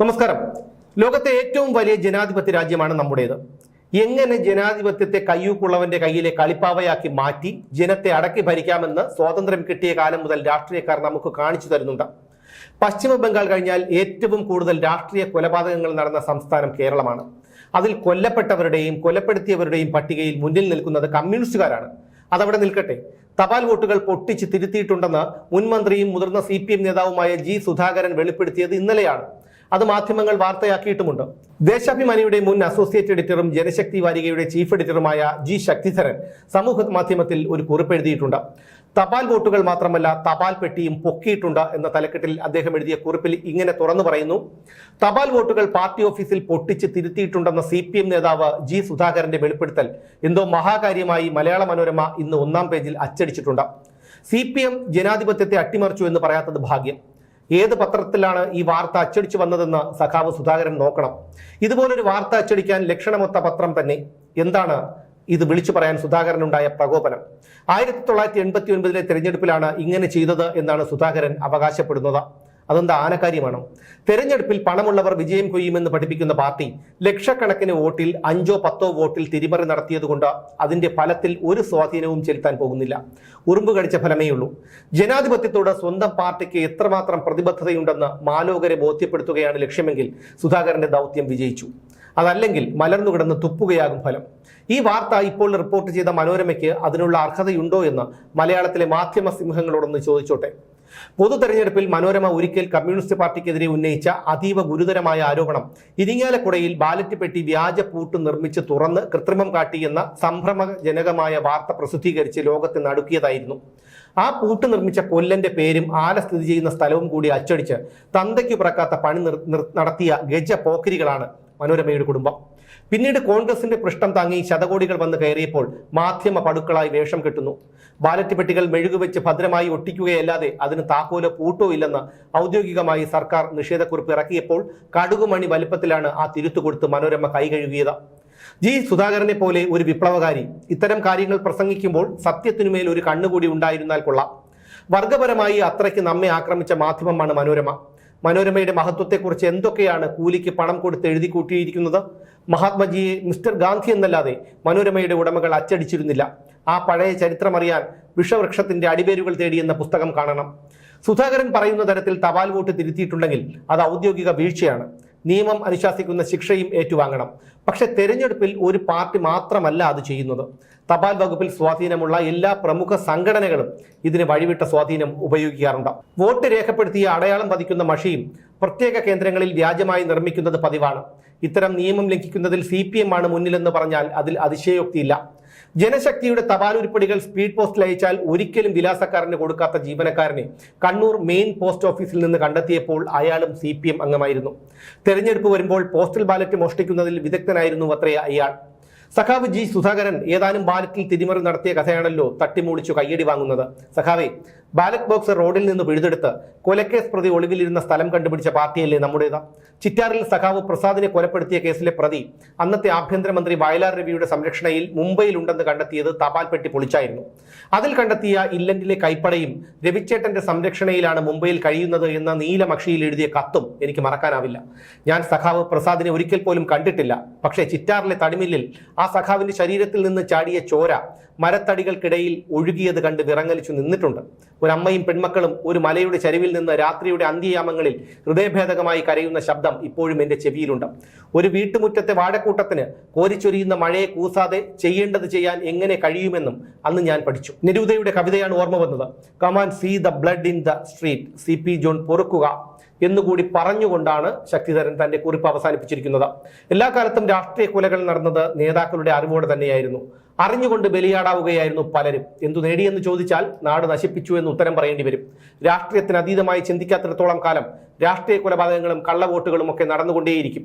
നമസ്കാരം. ലോകത്തെ ഏറ്റവും വലിയ ജനാധിപത്യ രാജ്യമാണ് നമ്മുടേത്. എങ്ങനെ ജനാധിപത്യത്തെ കയ്യൂക്കുള്ളവന്റെ കയ്യിലെ കളിപ്പാവയാക്കി മാറ്റി ജനത്തെ അടക്കി ഭരിക്കാമെന്ന് സ്വാതന്ത്ര്യം കിട്ടിയ കാലം മുതൽ രാഷ്ട്രീയക്കാർ നമുക്ക് കാണിച്ചു തരുന്നുണ്ട്. പശ്ചിമ ബംഗാൾ കഴിഞ്ഞാൽ ഏറ്റവും കൂടുതൽ രാഷ്ട്രീയ കൊലപാതകങ്ങൾ നടന്ന സംസ്ഥാനം കേരളമാണ്. അതിൽ കൊല്ലപ്പെട്ടവരുടെയും കൊലപ്പെടുത്തിയവരുടെയും പട്ടികയിൽ മുന്നിൽ നിൽക്കുന്നത് കമ്മ്യൂണിസ്റ്റുകാരാണ്. അതവിടെ നിൽക്കട്ടെ. തപാൽ വോട്ടുകൾ പൊട്ടിച്ച് തിരുത്തിയിട്ടുണ്ടെന്ന് മുൻ മന്ത്രിയും മുതിർന്ന സി പി എം നേതാവുമായ ജി സുധാകരൻ വെളിപ്പെടുത്തിയത് ഇന്നലെയാണ്. അത് മാധ്യമങ്ങൾ വാർത്തയാക്കിയിട്ടുമുണ്ട്. ദേശാഭിമാനിയുടെ മുൻ അസോസിയേറ്റ് എഡിറ്ററും ജനശക്തി വാരികയുടെ ചീഫ് എഡിറ്ററുമായ ജി ശക്തിധരൻ സമൂഹ മാധ്യമത്തിൽ ഒരു കുറിപ്പ് എഴുതിയിട്ടുണ്ട്. തപാൽ വോട്ടുകൾ മാത്രമല്ല തപാൽ പെട്ടിയും പൊക്കിയിട്ടുണ്ട് എന്ന തലക്കെട്ടിൽ അദ്ദേഹം എഴുതിയ കുറിപ്പിൽ ഇങ്ങനെ തുറന്നു പറയുന്നു. തപാൽ വോട്ടുകൾ പാർട്ടി ഓഫീസിൽ പൊട്ടിച്ച് തിരുത്തിയിട്ടുണ്ടെന്ന സി പി എം നേതാവ് ജി സുധാകരന്റെ വെളിപ്പെടുത്തൽ എന്തോ മഹാകാര്യമായി മലയാള മനോരമ ഇന്ന് ഒന്നാം പേജിൽ അച്ചടിച്ചിട്ടുണ്ട്. സി പി എം ജനാധിപത്യത്തെ അട്ടിമറിച്ചു എന്ന് പറയാത്തത് ഭാഗ്യം. ഏത് പത്രത്തിലാണ് ഈ വാർത്ത അച്ചടിച്ചു വന്നതെന്ന് സഖാവ് സുധാകരൻ നോക്കണം. ഇതുപോലൊരു വാർത്ത അച്ചടിക്കാൻ ലക്ഷണമൊത്ത പത്രം തന്നെ. എന്താണ് ഇത് വിളിച്ചു പറയാൻ സുധാകരനുണ്ടായ പ്രകോപനം? ആയിരത്തി തൊള്ളായിരത്തി എൺപത്തി ഒൻപതിലെ തെരഞ്ഞെടുപ്പിലാണ് ഇങ്ങനെ ചെയ്തത് എന്നാണ് സുധാകരൻ അവകാശപ്പെടുന്നത്. അതെന്താ? ആനക്കാര്യമാണോ? തെരഞ്ഞെടുപ്പിൽ പണമുള്ളവർ വിജയം കൊയ്യുമെന്ന് പഠിപ്പിക്കുന്ന പാർട്ടി ലക്ഷക്കണക്കിന് വോട്ടിൽ അഞ്ചോ പത്തോ വോട്ടിൽ തിരിമറി നടത്തിയതുകൊണ്ട് അതിന്റെ ഫലത്തിൽ ഒരു സ്വാധീനവും ചെലുത്താൻ പോകുന്നില്ല. ഉറുമ്പ് കടിച്ച ഫലമേ ഉള്ളൂ. ജനാധിപത്യത്തോട് സ്വന്തം പാർട്ടിക്ക് എത്രമാത്രം പ്രതിബദ്ധതയുണ്ടെന്ന് മാലോകരെ ബോധ്യപ്പെടുത്തുകയാണ് ലക്ഷ്യമെങ്കിൽ സുധാകരന്റെ ദൗത്യം വിജയിച്ചു. അതല്ലെങ്കിൽ മലർന്നു കിടന്ന് തുപ്പുകയാകും ഫലം. ഈ വാർത്ത ഇപ്പോൾ റിപ്പോർട്ട് ചെയ്ത മനോരമയ്ക്ക് അതിനുള്ള അർഹതയുണ്ടോ എന്ന് മലയാളത്തിലെ മാധ്യമ സിംഹങ്ങളോടൊന്ന് ചോദിച്ചോട്ടെ. പൊതു തെരഞ്ഞെടുപ്പിൽ മനോരമ ഒരിക്കൽ കമ്മ്യൂണിസ്റ്റ് പാർട്ടിക്കെതിരെ ഉന്നയിച്ച അതീവ ഗുരുതരമായ ആരോപണം ഇരിങ്ങാലക്കുടയിൽ ബാലറ്റ് പെട്ടി വ്യാജ പൂട്ട് നിർമ്മിച്ച് തുറന്ന് കൃത്രിമം കാട്ടിയെന്ന സംഭ്രമജനകമായ വാർത്ത പ്രസിദ്ധീകരിച്ച് ലോകത്തെ നടുക്കിയതായിരുന്നു. ആ പൂട്ട് നിർമ്മിച്ച കൊല്ലന്റെ പേരും ആല സ്ഥിതി ചെയ്യുന്ന സ്ഥലവും കൂടി അച്ചടിച്ച് തന്തയ്ക്ക് പിറക്കാത്ത പണി നടത്തിയ ഗജ പോക്കരികളാണ് മനോരമയുടെ കുടുംബം. പിന്നീട് കോൺഗ്രസിന്റെ പൃഷ്ഠം താങ്ങി ശതകോടികൾ വന്ന് കയറിയപ്പോൾ മാധ്യമ പടുക്കളായി വേഷം കെട്ടുന്നു. ബാലറ്റ് പെട്ടികൾ മെഴുകുവെച്ച് ഭദ്രമായി ഒട്ടിക്കുകയല്ലാതെ അതിന് താക്കോലോ പൂട്ടോ ഇല്ലെന്ന് ഔദ്യോഗികമായി സർക്കാർ നിഷേധക്കുറിപ്പ് ഇറക്കിയപ്പോൾ കടുകുമണി വലിപ്പത്തിലാണ് ആ തിരുത്തു കൊടുത്ത് മനോരമ കൈകഴുകിയത് ജി സുധാകരനെ പോലെ ഒരു വിപ്ലവകാരി ഇത്തരം കാര്യങ്ങൾ പ്രസംഗിക്കുമ്പോൾ സത്യത്തിനുമേൽ ഒരു കണ്ണുകൂടി ഉണ്ടായിരുന്നാൽ കൊള്ളാം. വർഗപരമായി അത്രയ്ക്ക് നമ്മെ ആക്രമിച്ച മാധ്യമമാണ് മനോരമ. മനോരമയുടെ മഹത്വത്തെക്കുറിച്ച് എന്തൊക്കെയാണ് കൂലിക്ക് പണം കൊടുത്ത് എഴുതി കൂട്ടിയിരിക്കുന്നത്? മഹാത്മജിയെ മിസ്റ്റർ ഗാന്ധി എന്നല്ലാതെ മനോരമയുടെ ഉടമകൾ അച്ചടിച്ചിരുന്നില്ല. ആ പഴയ ചരിത്രമറിയാൻ വിഷവൃക്ഷത്തിന്റെ അടിവേരുകൾ തേടിയെന്ന പുസ്തകം കാണണം. സുധാകരൻ പറയുന്ന തരത്തിൽ തപാൽ വോട്ട് തിരുത്തിയിട്ടുണ്ടെങ്കിൽ അത് ഔദ്യോഗിക വീഴ്ചയാണ്. നിയമം അനുശാസിക്കുന്ന ശിക്ഷയും ഏറ്റുവാങ്ങണം. പക്ഷെ തെരഞ്ഞെടുപ്പിൽ ഒരു പാർട്ടി മാത്രമല്ല അത് ചെയ്യുന്നത്. തപാൽ വകുപ്പിൽ സ്വാധീനമുള്ള എല്ലാ പ്രമുഖ സംഘടനകളും ഇതിന് വഴിവിട്ട സ്വാധീനം ഉപയോഗിക്കാറുണ്ട്. വോട്ട് രേഖപ്പെടുത്തിയ അടയാളം പതിക്കുന്ന മഷിയും പ്രത്യേക കേന്ദ്രങ്ങളിൽ വ്യാജമായി നിർമ്മിക്കുന്നത് പതിവാണ്. ഇത്തരം നിയമം ലംഘിക്കുന്നതിൽ സി ആണ് മുന്നിലെന്ന് പറഞ്ഞാൽ അതിൽ അതിശയോക്തിയില്ല. ജനശക്തിയുടെ തപാൽ ഉരുപ്പടികൾ സ്പീഡ് പോസ്റ്റിൽ അയച്ചാൽ ഒരിക്കലും വിലാസക്കാരന് കൊടുക്കാത്ത ജീവനക്കാരനെ കണ്ണൂർ മെയിൻ പോസ്റ്റ് ഓഫീസിൽ നിന്ന് കണ്ടെത്തിയപ്പോൾ അയാളും സി പി എം അംഗമായിരുന്നു. തെരഞ്ഞെടുപ്പ് വരുമ്പോൾ പോസ്റ്റൽ ബാലറ്റ് മോഷ്ടിക്കുന്നതിൽ വിദഗ്ധനായിരുന്നു അത്രേ അയാൾ. സഖാവ് ജി സുധാകരൻ ഏതാനും ബാലറ്റിൽ തിരിമറി നടത്തിയ കഥയാണല്ലോ തട്ടിമൂളിച്ചു കയ്യടി വാങ്ങുന്നത്. സഖാവെ ബാലറ്റ് ബോക്സ് റോഡിൽ നിന്ന് പിഴുതെടുത്ത് കൊലക്കേസ് പ്രതി ഒളിവിലിരുന്ന സ്ഥലം കണ്ടുപിടിച്ച പാർട്ടിയല്ലേ നമ്മുടേത്? ചിറ്റാറിൽ സഖാവ് പ്രസാദിനെ കൊലപ്പെടുത്തിയ കേസിലെ പ്രതി അന്നത്തെ ആഭ്യന്തരമന്ത്രി വയലാർ രവിയുടെ സംരക്ഷണയിൽ മുംബൈയിലുണ്ടെന്ന് കണ്ടെത്തിയത് തപാൽ പെട്ടി പൊളിച്ചായിരുന്നു. അതിൽ കണ്ടെത്തിയ ഇല്ലന്റിലെ കൈപ്പടയും രവിച്ചേട്ടന്റെ സംരക്ഷണയിലാണ് മുംബൈയിൽ കഴിയുന്നത് എന്ന നീലമക്ഷിയിൽ എഴുതിയ കത്തും എനിക്ക് മറക്കാനാവില്ല. ഞാൻ സഖാവ് പ്രസാദിനെ ഒരിക്കൽ പോലും കണ്ടിട്ടില്ല. പക്ഷേ ചിറ്റാറിലെ തടിമില്ലിൽ ആ സഖാവിന്റെ ശരീരത്തിൽ നിന്ന് ചാടിയ ചോര മരത്തടികൾക്കിടയിൽ ഒഴുകിയത് കണ്ട് വിറങ്ങലിച്ചു നിന്നിട്ടുണ്ട്. ഒരമ്മയും പെൺമക്കളും ഒരു മലയുടെ ചരിവിൽ നിന്ന് രാത്രിയുടെ അന്ത്യയാമങ്ങളിൽ ഹൃദയഭേദകമായി കരയുന്ന ശബ്ദം ഇപ്പോഴും എന്റെ ചെവിയിലുണ്ട്. ഒരു വീട്ടുമുറ്റത്തെ വാഴക്കൂട്ടത്തിന് കോരിച്ചൊരിയുന്ന മഴയെ കൂസാതെ ചെയ്യേണ്ടത് ചെയ്യാൻ എങ്ങനെ കഴിയുമെന്നും അന്ന് ഞാൻ പഠിച്ചു. നെരൂദയുടെ കവിതയാണ് ഓർമ്മ വന്നത്. Come and see the blood in the street C P John പൊറുക്കുക എന്നുകൂടി പറഞ്ഞുകൊണ്ടാണ് ശക്തിധരൻ തന്റെ കുറിപ്പ് അവസാനിപ്പിച്ചിരിക്കുന്നത്. എല്ലാ കാലത്തും രാഷ്ട്രീയ കൊലകൾ നടന്നത് നേതാക്കളുടെ അറിവോടെ തന്നെയായിരുന്നു. അറിഞ്ഞുകൊണ്ട് ബലിയാടാവുകയായിരുന്നു പലരും. എന്തു നേടിയെന്ന് ചോദിച്ചാൽ നാട് നശിപ്പിച്ചു എന്ന് ഉത്തരം പറയേണ്ടി വരും. രാഷ്ട്രീയത്തിന് അതീതമായി ചിന്തിക്കാത്തിടത്തോളം കാലം രാഷ്ട്രീയ കൊലപാതകങ്ങളും കള്ളവോട്ടുകളും ഒക്കെ നടന്നുകൊണ്ടേയിരിക്കും.